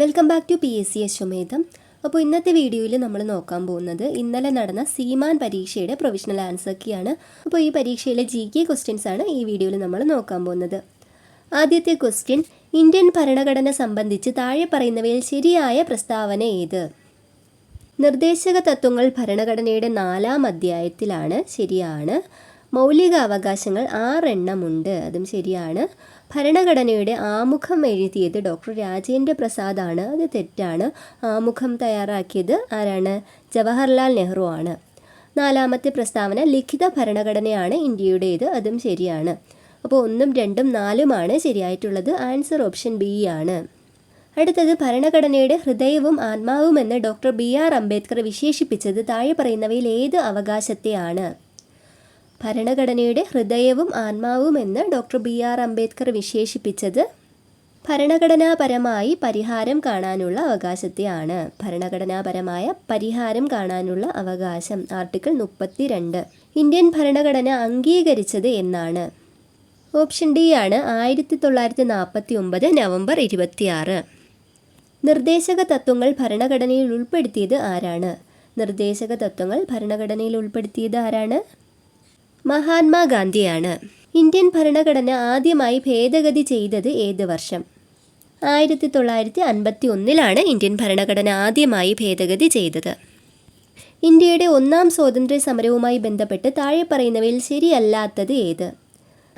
Welcome back to P S C Ashwamedham അപ്പോൾ ഇന്നത്തെ വീഡിയോയിൽ നമ്മൾ നോക്കാൻ പോകുന്നത് ഇന്നലെ നടന്ന സീമാൻ പരീക്ഷയുടെ പ്രൊവിഷണൽ ആൻസർ കീയാണ് അപ്പോൾ ഈ പരീക്ഷയിലെ ജി കെ ക്വസ്റ്റ്യൻസ് ആണ് ഈ വീഡിയോയിൽ നമ്മൾ നോക്കാൻ പോകുന്നത്. ആദ്യത്തെ ക്വസ്റ്റ്യൻ ഇന്ത്യൻ ഭരണഘടന സംബന്ധിച്ച് താഴെ പറയുന്നവയിൽ ശരിയായ പ്രസ്താവന ഏത്? നിർദ്ദേശക തത്വങ്ങൾ ഭരണഘടനയുടെ നാലാം അധ്യായത്തിലാണ്. ശരിയാണ്. മൗലിക അവകാശങ്ങൾ ആറെണ്ണമുണ്ട്. അതും ശരിയാണ്. ഭരണഘടനയുടെ ആമുഖം എഴുതിയത് ഡോക്ടർ രാജേന്ദ്ര പ്രസാദാണ്. അത് തെറ്റാണ്. ആമുഖം തയ്യാറാക്കിയത് ആരാണ്? ജവഹർലാൽ നെഹ്റു ആണ്. നാലാമത്തെ പ്രസ്താവന ലിഖിത ഭരണഘടനയാണ് ഇന്ത്യയുടേത്. അതും ശരിയാണ്. അപ്പോൾ ഒന്നും രണ്ടും നാലുമാണ് ശരിയായിട്ടുള്ളത്. ആൻസർ ഓപ്ഷൻ ബി ആണ്. അടുത്തത് ഭരണഘടനയുടെ ഹൃദയവും ആത്മാവുമെന്ന് ഡോക്ടർ ബി ആർ അംബേദ്കർ വിശേഷിപ്പിച്ചത്. താഴെ പറയുന്നവയിൽ ഏത് അവകാശത്തെയാണ്? ഭരണഘടനയുടെ ഹൃദയവും ആത്മാവും എന്ന് ഡോക്ടർ ബി ആർ അംബേദ്കർ വിശേഷിപ്പിച്ചത് ഭരണഘടനാപരമായി പരിഹാരം കാണാനുള്ള അവകാശത്തെയാണ്. ഭരണഘടനാപരമായ പരിഹാരം കാണാനുള്ള അവകാശം ആർട്ടിക്കിൾ മുപ്പത്തി രണ്ട് ഇന്ത്യൻ ഭരണഘടന അംഗീകരിച്ചത് എന്നാണ്. ഓപ്ഷൻ ഡി ആണ് ആയിരത്തി തൊള്ളായിരത്തി നാൽപ്പത്തി ഒമ്പത് നവംബർ ഇരുപത്തിയാറ്. നിർദ്ദേശക തത്വങ്ങൾ ഭരണഘടനയിൽ ഉൾപ്പെടുത്തിയത് ആരാണ്? നിർദ്ദേശക തത്വങ്ങൾ ഭരണഘടനയിൽ ഉൾപ്പെടുത്തിയത് ആരാണ്? മഹാത്മാഗാന്ധിയാണ്. ഇന്ത്യൻ ഭരണഘടന ആദ്യമായി ഭേദഗതി ചെയ്തത് ഏത് വർഷം? ആയിരത്തി തൊള്ളായിരത്തി അൻപത്തി ഒന്നിലാണ് ഇന്ത്യൻ ഭരണഘടന ആദ്യമായി ഭേദഗതി ചെയ്തത്. ഇന്ത്യയുടെ ഒന്നാം സ്വാതന്ത്ര്യ സമരവുമായി ബന്ധപ്പെട്ട് താഴെ പറയുന്നവയിൽ ശരിയല്ലാത്തത് ഏത്?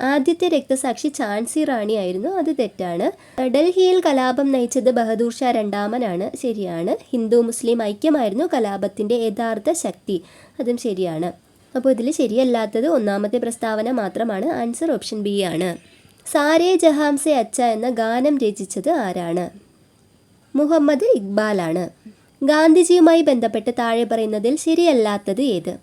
ആദ്യത്തെ രക്തസാക്ഷി ഝാൻസി റാണി ആയിരുന്നു. അത് തെറ്റാണ്. ഡൽഹിയിൽ കലാപം നയിച്ചത് ബഹദൂർ ഷാ രണ്ടാമനാണ്. ശരിയാണ്. ഹിന്ദു മുസ്ലിം ഐക്യമായിരുന്നു കലാപത്തിന്റെ യഥാർത്ഥ ശക്തി. അതും ശരിയാണ്. അപ്പോൾ ഇതിൽ ശരിയല്ലാത്തത് ഒന്നാമത്തെ പ്രസ്താവന മാത്രമാണ്. ആൻസർ ഓപ്ഷൻ ബി ആണ്. സാരേ ജഹാംസെ അച്ച എന്ന ഗാനം രചിച്ചത് ആരാണ്? മുഹമ്മദ് ഇക്ബാലാണ് ഗാന്ധിജിയുമായി ബന്ധപ്പെട്ട് താഴെ പറയുന്നതിൽ ശരിയല്ലാത്തത് ഏത്?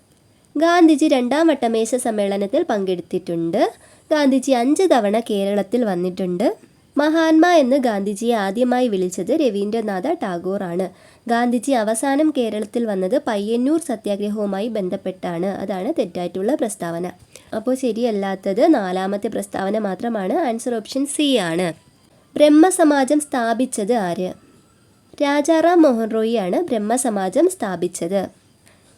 ഗാന്ധിജി രണ്ടാം വട്ടമേശ സമ്മേളനത്തിൽ പങ്കെടുത്തിട്ടുണ്ട്. ഗാന്ധിജി അഞ്ച് തവണ കേരളത്തിൽ വന്നിട്ടുണ്ട്. മഹാത്മാ എന്ന് ഗാന്ധിജിയെ ആദ്യമായി വിളിച്ചത് രവീന്ദ്രനാഥ ടാഗോർ ആണ്. ഗാന്ധിജി അവസാനം കേരളത്തിൽ വന്നത് പയ്യന്നൂർ സത്യാഗ്രഹവുമായി ബന്ധപ്പെട്ടാണ്. അതാണ് തെറ്റായിട്ടുള്ള പ്രസ്താവന. അപ്പോൾ ശരിയല്ലാത്തത് നാലാമത്തെ പ്രസ്താവന മാത്രമാണ്. ആൻസർ ഓപ്ഷൻ സി ആണ്. ബ്രഹ്മസമാജം സ്ഥാപിച്ചത് ആര്? രാജാറാം മോഹൻ റോയിയാണ് ബ്രഹ്മസമാജം സ്ഥാപിച്ചത്.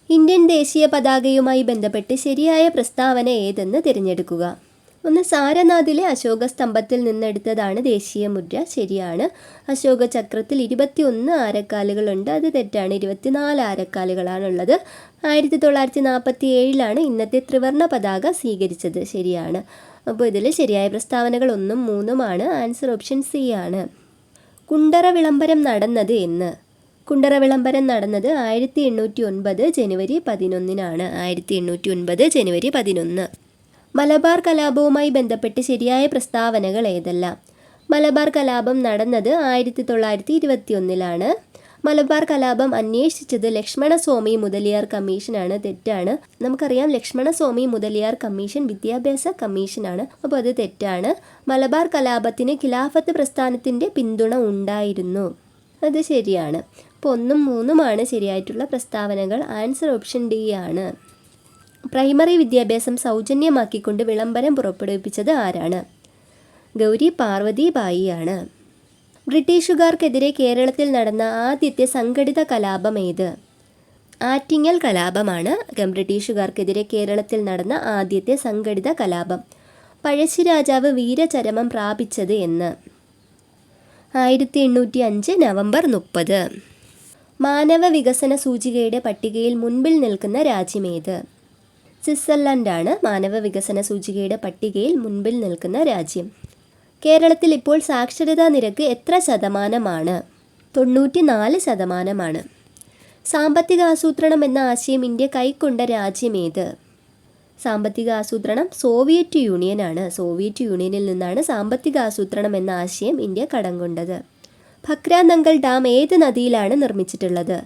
ഇന്ത്യൻ ദേശീയ പതാകയുമായി ബന്ധപ്പെട്ട് ശരിയായ പ്രസ്താവന ഏതെന്ന് തിരഞ്ഞെടുക്കുക. ഒന്ന് സാരനാഥിലെ അശോക സ്തംഭത്തിൽ നിന്നെടുത്തതാണ് ദേശീയ മുദ്ര. ശരിയാണ്. അശോക ചക്രത്തിൽ ഇരുപത്തിയൊന്ന് ആരക്കാലുകളുണ്ട്. അത് തെറ്റാണ്. ഇരുപത്തിനാല് ആരക്കാലുകളാണുള്ളത്. ആയിരത്തി തൊള്ളായിരത്തി നാൽപ്പത്തി ഏഴിലാണ് ഇന്നത്തെ ത്രിവർണ പതാക സ്വീകരിച്ചത്. ശരിയാണ്. അപ്പോൾ ഇതിൽ ശരിയായ പ്രസ്താവനകൾ ഒന്നും മൂന്നുമാണ്. ആൻസർ ഓപ്ഷൻ സി ആണ്. കുണ്ടറ വിളംബരം നടന്നത് എന്ന്. കുണ്ടറ വിളംബരം നടന്നത് ആയിരത്തി എണ്ണൂറ്റി ഒൻപത് ജനുവരി പതിനൊന്നിനാണ്. ആയിരത്തി എണ്ണൂറ്റി ഒൻപത് ജനുവരി പതിനൊന്ന്. മലബാർ കലാപവുമായി ബന്ധപ്പെട്ട് ശരിയായ പ്രസ്താവനകൾ ഏതെല്ലാം. മലബാർ കലാപം നടന്നത് ആയിരത്തി തൊള്ളായിരത്തി ഇരുപത്തി ഒന്നിലാണ് മലബാർ കലാപം അന്വേഷിച്ചത് ലക്ഷ്മണസ്വാമി മുതലിയാർ കമ്മീഷനാണ്. തെറ്റാണ്. നമുക്കറിയാം ലക്ഷ്മണസ്വാമി മുതലിയാർ കമ്മീഷൻ വിദ്യാഭ്യാസ കമ്മീഷനാണ്. അപ്പോൾ അത് തെറ്റാണ്. മലബാർ കലാപത്തിന് ഖിലാഫത്ത് പ്രസ്ഥാനത്തിന്റെ പിന്തുണ ഉണ്ടായിരുന്നു. അത് ശരിയാണ്. അപ്പോൾ ഒന്നും മൂന്നുമാണ് ശരിയായിട്ടുള്ള പ്രസ്താവനകൾ. ആൻസർ ഓപ്ഷൻ ഡി ആണ്. പ്രൈമറി വിദ്യാഭ്യാസം സൗജന്യമാക്കിക്കൊണ്ട് വിളംബരം പുറപ്പെടുവിപ്പിച്ചത് ആരാണ്? ഗൗരി പാർവതി ബായിയാണ്. ബ്രിട്ടീഷുകാർക്കെതിരെ കേരളത്തിൽ നടന്ന ആദ്യത്തെ സംഘടിത കലാപം ഏത്? ആറ്റിങ്ങൽ കലാപമാണ്. ബ്രിട്ടീഷുകാർക്കെതിരെ കേരളത്തിൽ നടന്ന ആദ്യത്തെ സംഘടിത കലാപം. പഴശ്ശിരാജാവ് വീരചരമം പ്രാപിച്ചത് എന്ന്. ആയിരത്തി എണ്ണൂറ്റി അഞ്ച് നവംബർ മുപ്പത്. മാനവ വികസന സൂചികയുടെ പട്ടികയിൽ മുൻപിൽ നിൽക്കുന്ന രാജ്യമേത് സ്വിറ്റ്സർലൻഡാണ് മാനവ വികസന സൂചികയുടെ പട്ടികയിൽ മുൻപിൽ നിൽക്കുന്ന രാജ്യം. കേരളത്തിൽ ഇപ്പോൾ സാക്ഷരതാ നിരക്ക് എത്ര ശതമാനമാണ്? തൊണ്ണൂറ്റി നാല് ശതമാനമാണ്. സാമ്പത്തിക ആസൂത്രണം എന്ന ആശയം ഇന്ത്യ കൈക്കൊണ്ട രാജ്യമേത് സാമ്പത്തിക ആസൂത്രണം സോവിയറ്റ് യൂണിയനാണ്. സോവിയറ്റ് യൂണിയനിൽ നിന്നാണ് സാമ്പത്തിക ആസൂത്രണം എന്ന ആശയം ഇന്ത്യ കടം കൊണ്ടത് ഭക്രാനങ്കൽ ഡാം ഏത് നദിയിലാണ് നിർമ്മിച്ചിട്ടുള്ളത്?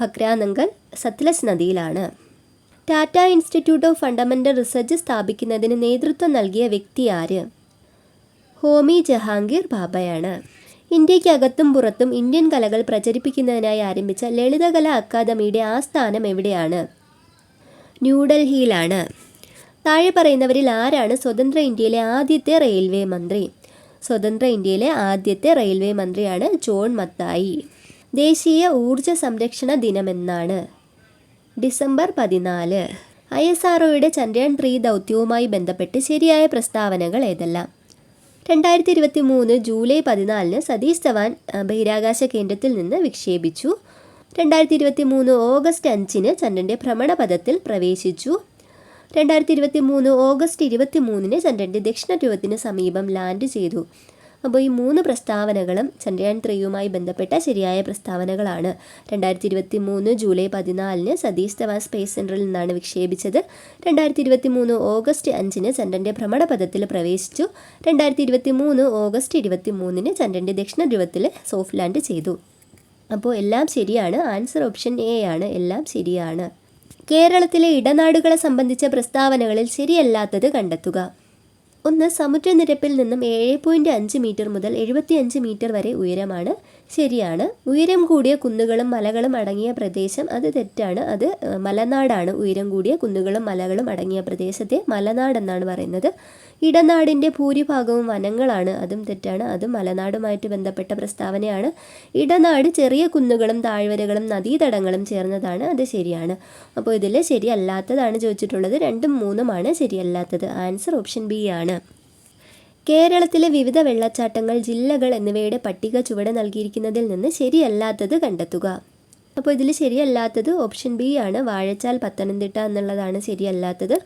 Bhakra Nangal Sutlej നദിയിലാണ്. Tata institute of fundamental research സ്ഥാപിക്കുന്നതിന് നേതൃത്വം നൽകിയ വ്യക്തി ആര്? ഹോമി ജഹാംഗീർ ബാബയാണ്. ഇന്ത്യക്കകത്തും പുറത്തും ഇന്ത്യൻ കലകൾ പ്രചരിപ്പിക്കുന്നതിനായി ആരംഭിച്ച ലളിതകല അക്കാദമിയുടെ ആസ്ഥാനം എവിടെയാണ്? ന്യൂഡൽഹിയിലാണ്. താഴെ പറയുന്നവരിൽ ആരാണ് സ്വതന്ത്ര ഇന്ത്യയിലെ ആദ്യത്തെ റെയിൽവേ മന്ത്രി? സ്വതന്ത്ര ഇന്ത്യയിലെ ആദ്യത്തെ റെയിൽവേ മന്ത്രിയാണ് ജോൺ മത്തായി. ദേശീയ ഊർജ സംരക്ഷണ ദിനമെന്നാണ്. ഡിസംബർ പതിനാല്. I S R Chandrayaan three ദൗത്യവുമായി ബന്ധപ്പെട്ട് ശരിയായ പ്രസ്താവനകൾ ഏതെല്ലാം? രണ്ടായിരത്തി ഇരുപത്തി മൂന്ന് ജൂലൈ പതിനാലിന് സതീഷ് ധവാൻ ബഹിരാകാശ കേന്ദ്രത്തിൽ നിന്ന് വിക്ഷേപിച്ചു. രണ്ടായിരത്തി ഇരുപത്തി മൂന്ന് ഓഗസ്റ്റ് അഞ്ചിന് ചന്ദ്രന്റെ ഭ്രമണപഥത്തിൽ പ്രവേശിച്ചു. രണ്ടായിരത്തി ഇരുപത്തി മൂന്ന് ഓഗസ്റ്റ് ഇരുപത്തി മൂന്നിന് ചന്ദ്രന്റെ ദക്ഷിണ ധ്രുവത്തിന് സമീപം ലാൻഡ് ചെയ്തു. അപ്പോൾ ഈ മൂന്ന് പ്രസ്താവനകളും ചന്ദ്രയാൻ ത്രീയുമായി ബന്ധപ്പെട്ട ശരിയായ പ്രസ്താവനകളാണ്. രണ്ടായിരത്തി ഇരുപത്തി മൂന്ന് ജൂലൈ പതിനാലിന് സതീഷ് ധവാൻ സ്പേസ് സെന്ററിൽ നിന്നാണ് വിക്ഷേപിച്ചത്. രണ്ടായിരത്തി ഇരുപത്തി മൂന്ന് ഓഗസ്റ്റ് അഞ്ചിന് ചന്ദ്രന്റെ ഭ്രമണപഥത്തിൽ പ്രവേശിച്ചു. രണ്ടായിരത്തി ഇരുപത്തി മൂന്ന് ഓഗസ്റ്റ് ഇരുപത്തി മൂന്നിന് ചന്ദ്രന്റെ ദക്ഷിണ ധ്രുവത്തിൽ സോഫ്റ്റ് ലാൻഡ് ചെയ്തു. അപ്പോൾ എല്ലാം ശരിയാണ്. ആൻസർ ഓപ്ഷൻ എ ആണ്. എല്ലാം ശരിയാണ്. കേരളത്തിലെ ഇടനാടുകളെ സംബന്ധിച്ച പ്രസ്താവനകളിൽ ശരിയല്ലാത്തത് കണ്ടെത്തുക. ഒന്ന് സമുദ്രനിരപ്പിൽ നിന്നും ഏഴ് പോയിന്റ് അഞ്ച് മീറ്റർ മുതൽ എഴുപത്തി അഞ്ച് മീറ്റർ വരെ ഉയരമാണ്. ശരിയാണ്. ഉയരം കൂടിയ കുന്നുകളും മലകളും അടങ്ങിയ പ്രദേശം അത് തെറ്റാണ്. അത് മലനാടാണ്. ഉയരം കൂടിയ കുന്നുകളും മലകളും അടങ്ങിയ പ്രദേശത്തെ മലനാടെന്നാണ് പറയുന്നത്. ഇടനാടിന്റെ ഭൂരിഭാഗവും വനങ്ങളാണ്. അതും തെറ്റാണ്. അത് മലനാടുമായിട്ട് ബന്ധപ്പെട്ട പ്രസ്താവനയാണ്. ഇടനാട് ചെറിയ കുന്നുകളും താഴ്വരകളും നദീതടങ്ങളും ചേർന്നതാണ്. അത് ശരിയാണ്. അപ്പോൾ ഇതിൽ ശരിയല്ലാത്തതാണ് ചോദിച്ചിട്ടുള്ളത്. രണ്ടും മൂന്നുമാണ് ശരിയല്ലാത്തത്. ആൻസർ ഓപ്ഷൻ ബി ആണ്. കേരളത്തിലെ വിവിധ വെള്ളച്ചാട്ടങ്ങൾ ജില്ലകൾ എന്നിവയുടെ പട്ടിക ചുവടെ നൽകിയിരിക്കുന്നതിൽ നിന്ന് ശരിയല്ലാത്തത് കണ്ടെത്തുക. അപ്പോൾ ഇതിൽ ശരിയല്ലാത്തത് ഓപ്ഷൻ ബി ആണ്. വാഴച്ചാൽ പത്തനംതിട്ട എന്നുള്ളതാണ് ശരിയല്ലാത്തത്.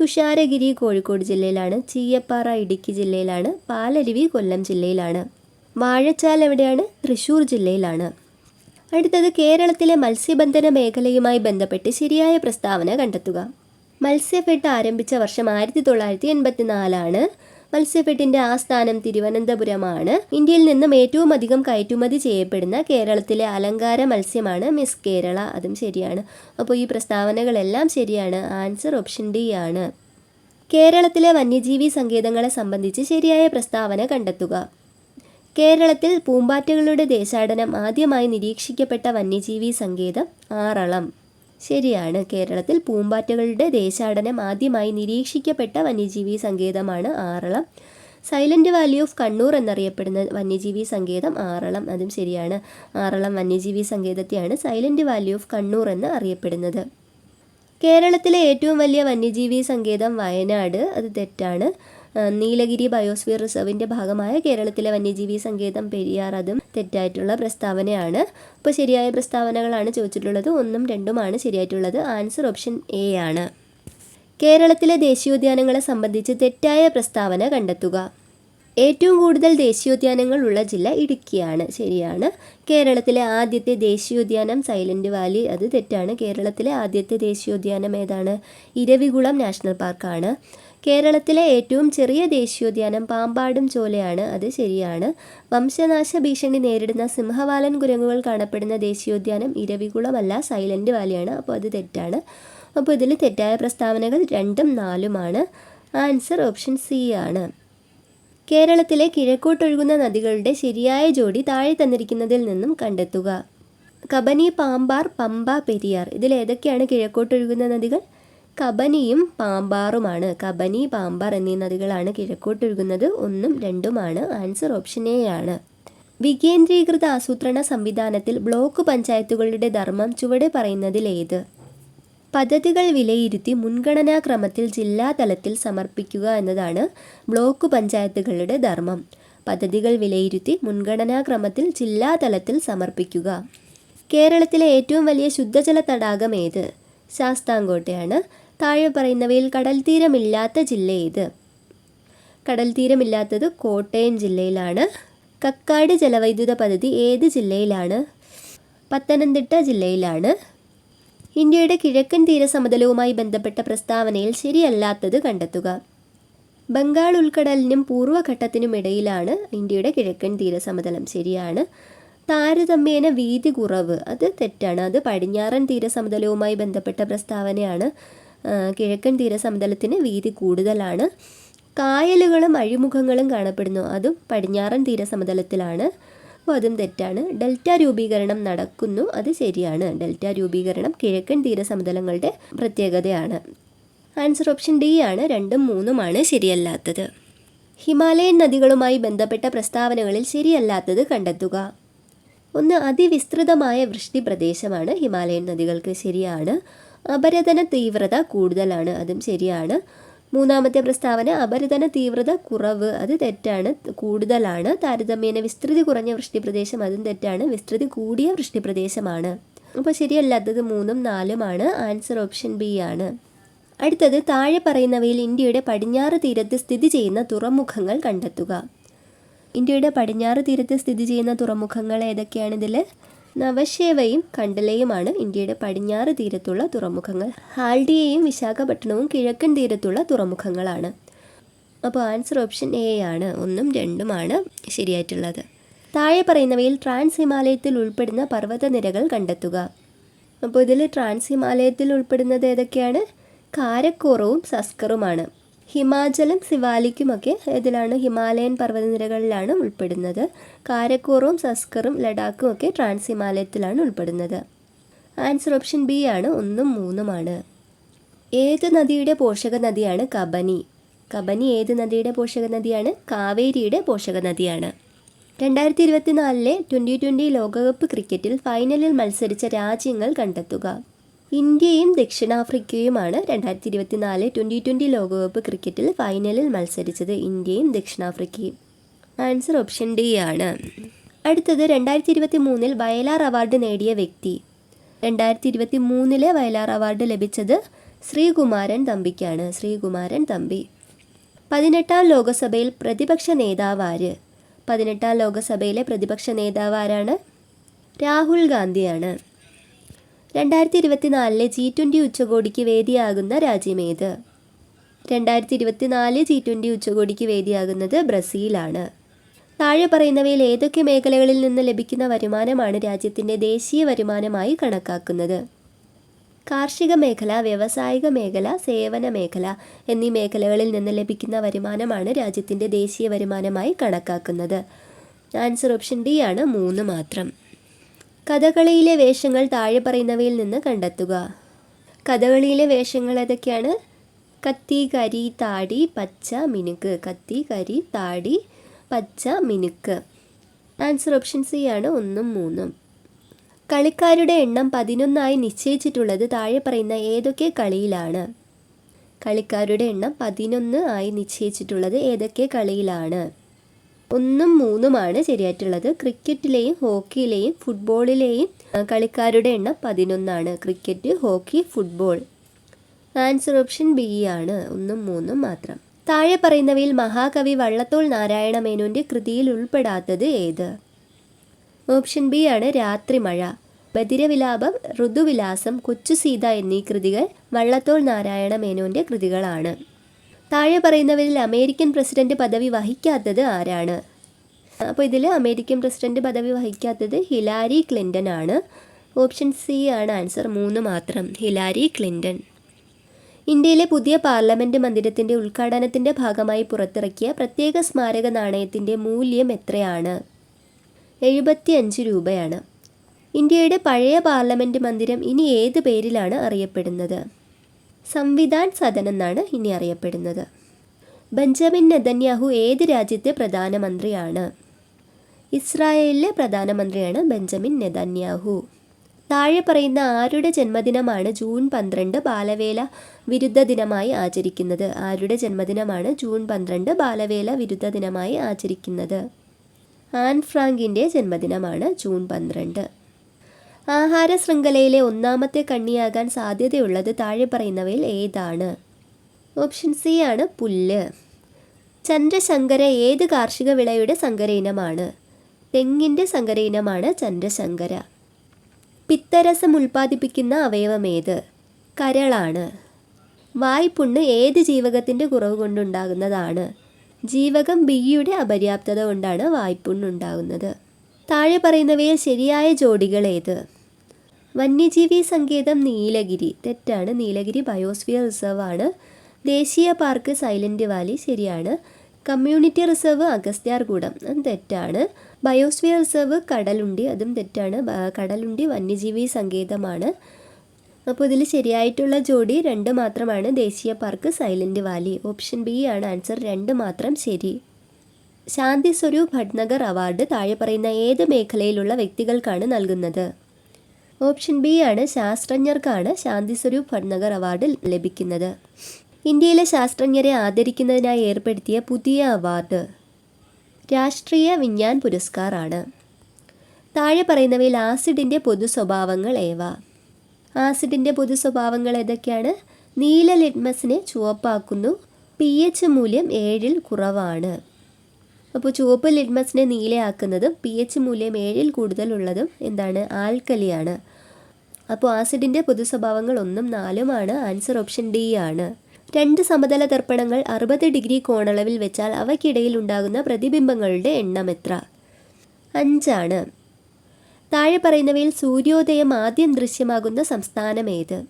തുഷാരഗിരി കോഴിക്കോട് ജില്ലയിലാണ്. ചീയപ്പാറ ഇടുക്കി ജില്ലയിലാണ്. പാലരുവി കൊല്ലം ജില്ലയിലാണ്. വാഴച്ചാൽ എവിടെയാണ്? തൃശ്ശൂർ ജില്ലയിലാണ്. അടുത്തത് കേരളത്തിലെ മത്സ്യബന്ധന മേഖലയുമായി ബന്ധപ്പെട്ട് ശരിയായ പ്രസ്താവന കണ്ടെത്തുക. മത്സ്യഫെഡ് ആരംഭിച്ച വർഷം ആയിരത്തി തൊള്ളായിരത്തി എൺപത്തിനാലാണ് മത്സ്യഫെഡിന്റെ ആസ്ഥാനം തിരുവനന്തപുരമാണ്. ഇന്ത്യയിൽ നിന്നും ഏറ്റവും അധികം കയറ്റുമതി ചെയ്യപ്പെടുന്ന കേരളത്തിലെ അലങ്കാര മത്സ്യമാണ് മിസ് കേരള. അതും ശരിയാണ്. അപ്പോൾ ഈ പ്രസ്താവനകളെല്ലാം ശരിയാണ്. ആൻസർ ഓപ്ഷൻ ഡി ആണ്. കേരളത്തിലെ വന്യജീവി സങ്കേതങ്ങളെ സംബന്ധിച്ച് ശരിയായ പ്രസ്താവന കണ്ടെത്തുക. കേരളത്തിൽ പൂമ്പാറ്റകളുടെ ദേശാടനം ആദ്യമായി നിരീക്ഷിക്കപ്പെട്ട വന്യജീവി സങ്കേതം ആറളം. ശരിയാണ്. കേരളത്തിൽ പൂമ്പാറ്റകളുടെ ദേശാടനം ആദ്യമായി നിരീക്ഷിക്കപ്പെട്ട വന്യജീവി സങ്കേതമാണ് Aralam. Silent valley of Kannur എന്നറിയപ്പെടുന്ന വന്യജീവി സങ്കേതം ആറളം. അതും ശരിയാണ്. ആറളം വന്യജീവി സങ്കേതത്തെയാണ് സൈലന്റ് വാലി ഓഫ് കണ്ണൂർ എന്ന് അറിയപ്പെടുന്നത്. കേരളത്തിലെ ഏറ്റവും വലിയ വന്യജീവി സങ്കേതം വയനാട്. അത് തെറ്റാണ്. നീലഗിരി ബയോസ്ഫിയർ റിസർവിന്റെ ഭാഗമായ കേരളത്തിലെ വന്യജീവി സങ്കേതം പെരിയാർ അതും തെറ്റായിട്ടുള്ള പ്രസ്താവനയാണ്. അപ്പോൾ ശരിയായ പ്രസ്താവനകളാണ് ചോദിച്ചിട്ടുള്ളത്. ഒന്നും രണ്ടുമാണ് ശരിയായിട്ടുള്ളത്. ആൻസർ ഓപ്ഷൻ എ ആണ്. കേരളത്തിലെ ദേശീയോദ്യാനങ്ങളെ സംബന്ധിച്ച് തെറ്റായ പ്രസ്താവന കണ്ടെത്തുക. ഏറ്റവും കൂടുതൽ ദേശീയോദ്യാനങ്ങൾ ഉള്ള ജില്ല ഇടുക്കിയാണ്. ശരിയാണ്. കേരളത്തിലെ ആദ്യത്തെ ദേശീയോദ്യാനം സൈലന്റ് വാലി. അത് തെറ്റാണ്. കേരളത്തിലെ ആദ്യത്തെ ദേശീയോദ്യാനം ഏതാണ്? ഇരവികുളം നാഷണൽ പാർക്കാണ്. കേരളത്തിലെ ഏറ്റവും ചെറിയ ദേശീയോദ്യാനം പാമ്പാടും ചോലയാണ്. അത് ശരിയാണ്. വംശനാശ ഭീഷണി നേരിടുന്ന സിംഹവാലൻ കുരങ്ങുകൾ കാണപ്പെടുന്ന ദേശീയോദ്യാനം ഇരവികുളമല്ല സൈലന്റ് വാലിയാണ്. അപ്പോൾ അത് തെറ്റാണ്. അപ്പോൾ ഇതിൽ തെറ്റായ പ്രസ്താവനകൾ രണ്ടും നാലുമാണ്. ആൻസർ ഓപ്ഷൻ സി ആണ്. കേരളത്തിലെ കിഴക്കോട്ടൊഴുകുന്ന നദികളുടെ ശരിയായ ജോഡി താഴെ തന്നിരിക്കുന്നതിൽ നിന്നും കണ്ടെത്തുക. കബനി പാമ്പാർ പമ്പ പെരിയാർ. ഇതിൽ ഏതൊക്കെയാണ് കിഴക്കോട്ടൊഴുകുന്ന നദികൾ? കബനിയും പാമ്പാറുമാണ്. കബനി പാമ്പാർ എന്നീ നദികളാണ് കിഴക്കോട്ടൊഴുകുന്നത്. ഒന്നും രണ്ടുമാണ്. ആൻസർ ഓപ്ഷൻ എ ആണ്. വികേന്ദ്രീകൃത ആസൂത്രണ സംവിധാനത്തിൽ ബ്ലോക്ക് പഞ്ചായത്തുകളുടെ ധർമ്മം ചുവടെ പറയുന്നതിൽ ഏത് പദ്ധതികൾ വിലയിരുത്തി മുൻഗണനാക്രമത്തിൽ ജില്ലാതലത്തിൽ സമർപ്പിക്കുക എന്നതാണ് ബ്ലോക്ക് പഞ്ചായത്തുകളുടെ ധർമ്മം. പദ്ധതികൾ വിലയിരുത്തി മുൻഗണനാക്രമത്തിൽ ജില്ലാതലത്തിൽ സമർപ്പിക്കുക. കേരളത്തിലെ ഏറ്റവും വലിയ ശുദ്ധജല തടാകം ഏത്? ശാസ്താംകോട്ടയാണ്. താഴെ പറയുന്നവയിൽ കടൽ തീരമില്ലാത്ത ജില്ല ഏത്? കടൽ തീരമില്ലാത്തത് കോട്ടയം ജില്ലയിലാണ്. കക്കാട് ജലവൈദ്യുത പദ്ധതി ഏത് ജില്ലയിലാണ്? പത്തനംതിട്ട ജില്ലയിലാണ്. ഇന്ത്യയുടെ കിഴക്കൻ തീരസമതലവുമായി ബന്ധപ്പെട്ട പ്രസ്താവനയിൽ ശരിയല്ലാത്തത് കണ്ടെത്തുക. ബംഗാൾ ഉൾക്കടലിനും പൂർവഘട്ടത്തിനും ഇടയിലാണ് ഇന്ത്യയുടെ കിഴക്കൻ തീരസമതലം. ശരിയാണ്. താരതമ്യേന വീതി കുറവ്. അത് തെറ്റാണ്. അത് പടിഞ്ഞാറൻ തീരസമതലവുമായി ബന്ധപ്പെട്ട പ്രസ്താവനയാണ്. കിഴക്കൻ തീരസമതലത്തിന് വീതി കൂടുതലാണ്. കായലുകളും അഴിമുഖങ്ങളും കാണപ്പെടുന്നു. അതും പടിഞ്ഞാറൻ തീരസമതലത്തിലാണ്. അപ്പോൾ അതും തെറ്റാണ്. ഡെൽറ്റ രൂപീകരണം നടക്കുന്നു. അത് ശരിയാണ്. ഡെൽറ്റ രൂപീകരണം കിഴക്കൻ തീരസമതലങ്ങളുടെ പ്രത്യേകതയാണ്. ആൻസർ ഓപ്ഷൻ ഡി ആണ്. രണ്ടും മൂന്നുമാണ് ശരിയല്ലാത്തത്. ഹിമാലയൻ നദികളുമായി ബന്ധപ്പെട്ട പ്രസ്താവനകളിൽ ശരിയല്ലാത്തത് കണ്ടെത്തുക. ഒന്ന് അതിവിസ്തൃതമായ വൃഷ്ടി പ്രദേശമാണ് ഹിമാലയൻ നദികൾക്ക് ശരിയാണ്. അപരതന തീവ്രത കൂടുതലാണ്. അതും ശരിയാണ്. മൂന്നാമത്തെ പ്രസ്താവന അപരിതന തീവ്രത കുറവ് അത് തെറ്റാണ് കൂടുതലാണ്. താരതമ്യേന വിസ്തൃതി കുറഞ്ഞ വൃഷ്ടിപ്രദേശം അതും തെറ്റാണ്. വിസ്തൃതി കൂടിയ വൃഷ്ടിപ്രദേശമാണ്. അപ്പോൾ ശരിയല്ലാത്തത് മൂന്നും നാലുമാണ്. ആൻസർ ഓപ്ഷൻ ബി ആണ്. അടുത്തത് താഴെ പറയുന്നവയിൽ ഇന്ത്യയുടെ പടിഞ്ഞാറ് തീരത്ത് സ്ഥിതി ചെയ്യുന്ന തുറമുഖങ്ങൾ കണ്ടെത്തുക. ഇന്ത്യയുടെ പടിഞ്ഞാറ് തീരത്ത് സ്ഥിതി ചെയ്യുന്ന തുറമുഖങ്ങൾ ഏതൊക്കെയാണിതിൽ നവശേവയും കണ്ടലയുമാണ് ഇന്ത്യയുടെ പടിഞ്ഞാറ് തീരത്തുള്ള തുറമുഖങ്ങൾ. ഹാൽഡിയയും വിശാഖപട്ടണവും കിഴക്കൻ തീരത്തുള്ള തുറമുഖങ്ങളാണ്. അപ്പോൾ ആൻസർ ഓപ്ഷൻ എ ആണ്. ഒന്നും രണ്ടുമാണ് ശരിയായിട്ടുള്ളത്. താഴെ പറയുന്നവയിൽ ട്രാൻസ് ഹിമാലയത്തിൽ ഉൾപ്പെടുന്ന പർവതനിരകൾ കണ്ടെത്തുക. അപ്പോൾ ഇതിൽ ട്രാൻസ് ഹിമാലയത്തിൽ ഉൾപ്പെടുന്നത് ഏതൊക്കെയാണ്? കാരക്കോറവും സസ്കറുമാണ്. ഹിമാചലും സിവാലിക്കുമൊക്കെ ഇതിലാണ് ഹിമാലയൻ പർവതനിരകളിലാണ് ഉൾപ്പെടുന്നത്. കാരക്കോറും സസ്കറും ലഡാക്കും ഒക്കെ ട്രാൻസ് ഹിമാലയത്തിലാണ് ഉൾപ്പെടുന്നത്. ആൻസർ ഓപ്ഷൻ ബി ആണ് ഒന്നും മൂന്നുമാണ് ഏത് നദിയുടെ പോഷക നദിയാണ് കബനി? കബനി ഏത് നദിയുടെ പോഷക നദിയാണ്? കാവേരിയുടെ പോഷക നദിയാണ്. രണ്ടായിരത്തി ഇരുപത്തിനാലിലെ ട്വന്റി ട്വന്റി ലോകകപ്പ് ക്രിക്കറ്റിൽ ഫൈനലിൽ മത്സരിച്ച രാജ്യങ്ങൾ കണ്ടെത്തുക. ഇന്ത്യയും ദക്ഷിണാഫ്രിക്കയുമാണ് രണ്ടായിരത്തി ഇരുപത്തിനാല് ട്വന്റി ട്വന്റി ലോകകപ്പ് ക്രിക്കറ്റിൽ ഫൈനലിൽ മത്സരിച്ചത് ഇന്ത്യയും ദക്ഷിണാഫ്രിക്കയും. ആൻസർ ഓപ്ഷൻ ഡി ആണ്. അടുത്തത് രണ്ടായിരത്തി ഇരുപത്തി മൂന്നിൽ വയലാർ അവാർഡ് നേടിയ വ്യക്തി. രണ്ടായിരത്തി ഇരുപത്തി മൂന്നിലെ വയലാർ അവാർഡ് ലഭിച്ചത് ശ്രീകുമാരൻ തമ്പിക്കാണ്. ശ്രീകുമാരൻ തമ്പി. പതിനെട്ടാം ലോകസഭയിൽ പ്രതിപക്ഷ നേതാവ് ആര്? പതിനെട്ടാം ലോകസഭയിലെ പ്രതിപക്ഷ നേതാവാരാണ് രാഹുൽ ഗാന്ധിയാണ്. രണ്ടായിരത്തി ഇരുപത്തിനാലിലെ ജി ട്വന്റി ഉച്ചകോടിക്ക് വേദിയാകുന്ന രാജ്യമേത് രണ്ടായിരത്തി ഇരുപത്തിനാല് ജി ട്വന്റി ഉച്ചകോടിക്ക് വേദിയാകുന്നത് ബ്രസീലാണ്. താഴെ പറയുന്നവയിൽ ഏതൊക്കെ മേഖലകളിൽ നിന്ന് ലഭിക്കുന്ന വരുമാനമാണ് രാജ്യത്തിന്റെ ദേശീയ വരുമാനമായി കണക്കാക്കുന്നത്? കാർഷിക മേഖല വ്യവസായിക മേഖല സേവന മേഖല എന്നീ മേഖലകളിൽ നിന്ന് ലഭിക്കുന്ന വരുമാനമാണ് രാജ്യത്തിന്റെ ദേശീയ വരുമാനമായി കണക്കാക്കുന്നത്. ആൻസർ ഓപ്ഷൻ ഡി ആണ്. മൂന്ന് മാത്രം. കഥകളിയിലെ വേഷങ്ങൾ താഴെ പറയുന്നവയിൽ നിന്ന് കണ്ടെത്തുക. കഥകളിയിലെ വേഷങ്ങൾ ഏതൊക്കെയാണ്? കത്തി കരി താടി പച്ച മിനുക്ക്. കത്തി കരി താടി പച്ച മിനുക്ക്. ആൻസർ ഓപ്ഷൻ സി ആണ്. ഒന്നും മൂന്നും. കളിക്കാരുടെ എണ്ണം പതിനൊന്നായി നിശ്ചയിച്ചിട്ടുള്ളത് താഴെ പറയുന്ന ഏതൊക്കെ കളിയിലാണ്? കളിക്കാരുടെ എണ്ണം പതിനൊന്ന് ആയി നിശ്ചയിച്ചിട്ടുള്ളത് ഏതൊക്കെ കളിയിലാണ്? ഒന്നും മൂന്നുമാണ് ശരിയായിട്ടുള്ളത്. ക്രിക്കറ്റിലെയും ഹോക്കിയിലെയും ഫുട്ബോളിലെയും കളിക്കാരുടെ എണ്ണം പതിനൊന്നാണ്. Cricket hockey football. Answer option B ആണ്. ഒന്നും മൂന്നും മാത്രം. താഴെ പറയുന്നവയിൽ മഹാകവി വള്ളത്തോൾ നാരായണ മേനോന്റെ കൃതിയിൽ ഉൾപ്പെടാത്തത് ഏത്? ഓപ്ഷൻ ബി ആണ് രാത്രിമഴ ബദിരവിലാപം ഋതുവിലാസം കൊച്ചു സീത എന്നീ കൃതികൾ വള്ളത്തോൾ നാരായണ മേനോന്റെ കൃതികളാണ്. താഴെ പറയുന്നവരിൽ അമേരിക്കൻ പ്രസിഡന്റ് പദവി വഹിക്കാത്തത് ആരാണ്? അപ്പോൾ ഇതിൽ അമേരിക്കൻ പ്രസിഡന്റ് പദവി വഹിക്കാത്തത് ഹിലാരി ക്ലിന്റൺ ആണ്. ഓപ്ഷൻ സി ആണ് ആൻസർ മൂന്ന് മാത്രം. ഹിലാരി ക്ലിന്റൺ ഇന്ത്യയിലെ പുതിയ പാർലമെന്റ് മന്ദിരത്തിന്റെ ഉദ്ഘാടനത്തിന്റെ ഭാഗമായി പുറത്തിറക്കിയ പ്രത്യേക സ്മാരക നാണയത്തിന്റെ മൂല്യം എത്രയാണ്? എഴുപത്തി അഞ്ച് രൂപയാണ്. ഇന്ത്യയുടെ പഴയ പാർലമെന്റ് മന്ദിരം ഇനി ഏത് പേരിലാണ് അറിയപ്പെടുന്നത്? സംവിധാൻ സദൻ എന്നാണ് ഇനി അറിയപ്പെടുന്നത്. ബെഞ്ചമിൻ നെതന്യാഹു ഏത് രാജ്യത്തെ പ്രധാനമന്ത്രിയാണ്? ഇസ്രായേലിലെ പ്രധാനമന്ത്രിയാണ് ബെഞ്ചമിൻ നെതന്യാഹു. താഴെ പറയുന്ന ആരുടെ ജന്മദിനമാണ് ജൂൺ പന്ത്രണ്ട് ബാലവേല വിരുദ്ധ ദിനമായി ആചരിക്കുന്നത്? ആരുടെ ജന്മദിനമാണ് ജൂൺ പന്ത്രണ്ട് ബാലവേല വിരുദ്ധ ദിനമായി ആചരിക്കുന്നത്? ആൻ ഫ്രാങ്കിന്റെ ജന്മദിനമാണ് ജൂൺ പന്ത്രണ്ട്. ആഹാര ശൃംഖലയിലെ ഒന്നാമത്തെ കണ്ണിയാകാൻ സാധ്യതയുള്ളത് താഴെ പറയുന്നവയിൽ ഏതാണ്? ഓപ്ഷൻ സി ആണ് പുല്ല്. ചന്ദ്രശങ്കര ഏത് കാർഷിക വിളയുടെ സങ്കര ഇനമാണ് തെങ്ങിന്റെ സങ്കര ഇനമാണ് ചന്ദ്രശങ്കര. പിത്തരസം ഉൽപ്പാദിപ്പിക്കുന്ന അവയവമേത് കരളാണ്. വായ്പുണ്ണ് ഏത് ജീവകത്തിന്റെ കുറവ് കൊണ്ടുണ്ടാകുന്നതാണ്? ജീവകം ബിയുടെ അപര്യാപ്തത കൊണ്ടാണ് വായ്പുണ്ണുണ്ടാകുന്നത് താഴെ പറയുന്നവയിൽ ശരിയായ ജോഡികൾ ഏത്? വന്യജീവി സങ്കേതം നീലഗിരി. തെറ്റാണ്. നീലഗിരി ബയോസ്ഫിയർ റിസർവ് ആണ്. ദേശീയ പാർക്ക് സൈലന്റ് വാലി ശരിയാണ്. കമ്മ്യൂണിറ്റി റിസർവ് അഗസ്ത്യാർകൂടം തെറ്റാണ്. Biosphere reserve Kadalundi. അതും തെറ്റാണ്. കടലുണ്ടി വന്യജീവി സങ്കേതമാണ്. അപ്പോൾ ഇതിൽ ശരിയായിട്ടുള്ള ജോഡി രണ്ട് മാത്രമാണ്. ദേശീയ park silent valley. Option B ആണ്. ആൻസർ രണ്ട് മാത്രം ശരി. ശാന്തി സ്വരൂപ് ഭട്നഗർ അവാർഡ് താഴെ പറയുന്ന ഏത് മേഖലയിലുള്ള വ്യക്തികൾക്കാണ് നൽകുന്നത്? ഓപ്ഷൻ ബി ആണ് ശാസ്ത്രജ്ഞർക്കാണ് ശാന്തി സ്വരൂപ് ഭട്നഗർ അവാർഡ് ലഭിക്കുന്നത്. ഇന്ത്യയിലെ ശാസ്ത്രജ്ഞരെ ആദരിക്കുന്നതിനായി ഏർപ്പെടുത്തിയ പുതിയ അവാർഡ് രാഷ്ട്രീയ വിജ്ഞാൻ പുരസ്കാർ ആണ് താഴെ പറയുന്നവയിൽ ആസിഡിന്റെ പൊതു സ്വഭാവങ്ങൾ ഏവ? ആസിഡിന്റെ പൊതു സ്വഭാവങ്ങൾ ഏതൊക്കെയാണ്? നീല ലിറ്റ്മസിനെ ചുവപ്പാക്കുന്നു. പി എച്ച് മൂല്യം ഏഴിൽ കുറവാണ്. അപ്പോൾ ചുവപ്പ് ലിറ്റ്മസിനെ നീലയാക്കുന്നതും പി എച്ച് മൂല്യം ഏഴിൽ കൂടുതലുള്ളതും എന്താണ്? ആൽക്കലിയാണ്. അപ്പോൾ ആസിഡിന്റെ പൊതു സ്വഭാവങ്ങൾ ഒന്നും നാലുമാണ് ആൻസർ ഓപ്ഷൻ ഡി ആണ്. രണ്ട് സമതല ദർപ്പണങ്ങൾ അറുപത് ഡിഗ്രി കോണളവിൽ വെച്ചാൽ അവയ്ക്കിടയിൽ ഉണ്ടാകുന്ന പ്രതിബിംബങ്ങളുടെ എണ്ണം എത്ര? അഞ്ചാണ്. താഴെ പറയുന്നവയിൽ സൂര്യോദയം ആദ്യം ദൃശ്യമാകുന്ന സംസ്ഥാനം ഏത്?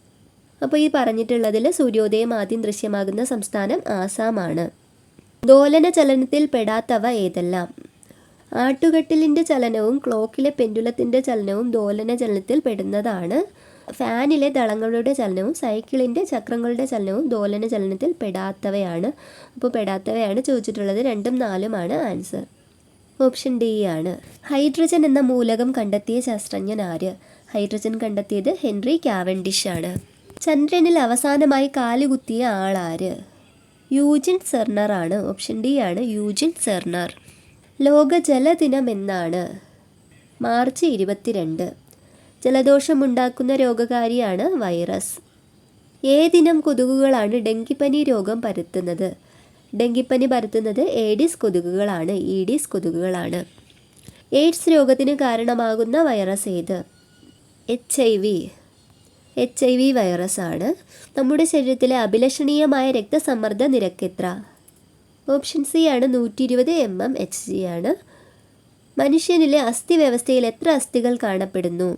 അപ്പോൾ ഈ പറഞ്ഞിട്ടുള്ളതിൽ സൂര്യോദയം ആദ്യം ദൃശ്യമാകുന്ന സംസ്ഥാനം ആസാമാണ്. ദോലന ചലനത്തിൽ പെടാത്തവ ഏതെല്ലാം? ആട്ടുകട്ടിലിന്റെ ചലനവും ക്ലോക്കിലെ പെൻഡുലത്തിന്റെ ചലനവും ദോലന ചലനത്തിൽ പെടുന്നതാണ് ഫാനിലെ ദളങ്ങളുടെ ചലനവും സൈക്കിളിന്റെ ചക്രങ്ങളുടെ ചലനവും ദോലന ചലനത്തിൽ പെടാത്തവയാണ് അപ്പോൾ പെടാത്തവയാണ് ചോദിച്ചിട്ടുള്ളത്. രണ്ടും നാലുമാണ് ആൻസർ. ഓപ്ഷൻ ഡി ആണ്. ഹൈഡ്രജൻ എന്ന മൂലകം കണ്ടെത്തിയ ശാസ്ത്രജ്ഞൻ ആര്? ഹൈഡ്രജൻ കണ്ടെത്തിയത് ഹെൻറി കാവൻഡിഷ് ആണ്. ചന്ദ്രനിൽ അവസാനമായി കാലുകുത്തിയ ആളാര്? യൂജിൻ സെർണർ ആണ്. ഓപ്ഷൻ ഡി ആണ് യൂജിൻ സെർണർ. ലോക ജലദിനം എന്നാണ് മാർച്ച് ഇരുപത്തിരണ്ട്. ജലദോഷമുണ്ടാക്കുന്ന രോഗകാരിയാണ് വൈറസ്. ഏതിനം കൊതുകുകളാണ് ഡെങ്കിപ്പനി രോഗം പരത്തുന്നത്. ഡെങ്കിപ്പനി പരത്തുന്നത് ഏഡിസ് കൊതുകുകളാണ്. ഈഡിസ് കൊതുകുകളാണ്. എയ്ഡ്സ് രോഗത്തിന് കാരണമാകുന്ന വൈറസ് ഏത്? H I V. H I V virus ആണ്. നമ്മുടെ ശരീരത്തിലെ അഭിലഷണീയമായ രക്തസമ്മർദ്ദ നിരക്ക് എത്ര? ഓപ്ഷൻ സി ആണ് നൂറ്റി ഇരുപത് എം എം എച്ച് ജി ആണ്. മനുഷ്യനിലെ അസ്ഥി വ്യവസ്ഥയിൽ എത്ര അസ്ഥികൾ കാണപ്പെടുന്നു?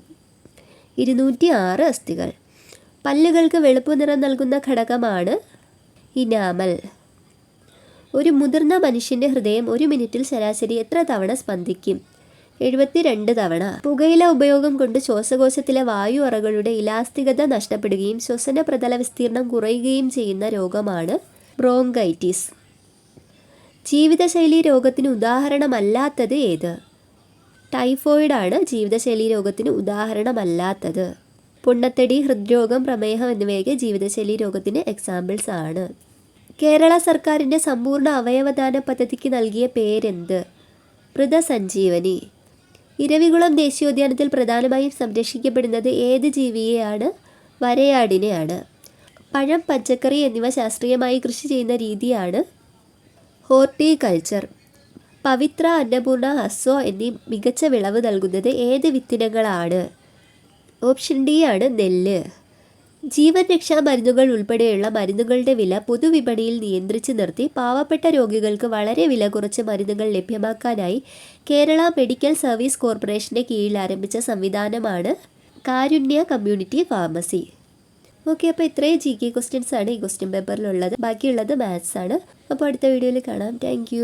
ഇരുന്നൂറ്റി ആറ് അസ്ഥികൾ. പല്ലുകൾക്ക് വെളുപ്പ് നിറം നൽകുന്ന ഘടകമാണ് ഇനാമൽ. ഒരു മുതിർന്ന മനുഷ്യന്റെ ഹൃദയം ഒരു മിനിറ്റിൽ ശരാശരി എത്ര തവണ സ്പന്ദിക്കും? എഴുപത്തിരണ്ട് തവണ. പുകയില ഉപയോഗം കൊണ്ട് ശ്വാസകോശത്തിലെ വായു അറകളുടെ ഇലാസ്തികത നഷ്ടപ്പെടുകയും ശ്വസന പ്രതല വിസ്തീർണം കുറയുകയും ചെയ്യുന്ന രോഗമാണ് ബ്രോങ്കൈറ്റിസ്. ജീവിതശൈലി രോഗത്തിന് ഉദാഹരണമല്ലാത്തത് ഏത്? ടൈഫോയിഡ് ആണ് ജീവിതശൈലി രോഗത്തിന് ഉദാഹരണമല്ലാത്തത്. പുണ്ണത്തടി ഹൃദ്രോഗം പ്രമേഹം എന്നിവയൊക്കെ ജീവിതശൈലി രോഗത്തിന് എക്സാമ്പിൾസ് ആണ്. കേരള സർക്കാരിന്റെ സമ്പൂർണ അവയവദാന പദ്ധതിക്ക് നൽകിയ പേരെന്ത്? മൃതസഞ്ജീവനി ഇരവികുളം ദേശീയോദ്യാനത്തിൽ പ്രധാനമായും സംരക്ഷിക്കപ്പെടുന്നത് ഏത് ജീവിയെയാണ്? വരയാടിനെയാണ്. പഴം പച്ചക്കറി എന്നിവ ശാസ്ത്രീയമായി കൃഷി ചെയ്യുന്ന രീതിയാണ് ഹോർട്ടികൾച്ചർ. പവിത്ര അന്നപൂർണ ഹസ്വ എന്നീ മികച്ച വിളവ് നൽകുന്നത് ഏത് വിത്തിനങ്ങളാണ്? ഓപ്ഷൻ ഡി ആണ് നെല്ല്. ജീവൻ രക്ഷാ മരുന്നുകൾ ഉൾപ്പെടെയുള്ള മരുന്നുകളുടെ വില പൊതുവിപണിയിൽ നിയന്ത്രിച്ചു നിർത്തി പാവപ്പെട്ട രോഗികൾക്ക് വളരെ വില കുറച്ച് മരുന്നുകൾ ലഭ്യമാക്കാനായി കേരള മെഡിക്കൽ സർവീസ് കോർപ്പറേഷന്റെ കീഴിൽ ആരംഭിച്ച സംവിധാനമാണ് കാരുണ്യ കമ്മ്യൂണിറ്റി ഫാർമസി. ഓക്കെ അപ്പോൾ ഇത്രയും ജി കെ ക്വസ്റ്റ്യൻസ് ആണ് ഈ ക്വസ്റ്റ്യൻ പേപ്പറിലുള്ളത് ബാക്കിയുള്ളത് മാത്സ് ആണ്. അപ്പോൾ അടുത്ത വീഡിയോയിൽ കാണാം. താങ്ക്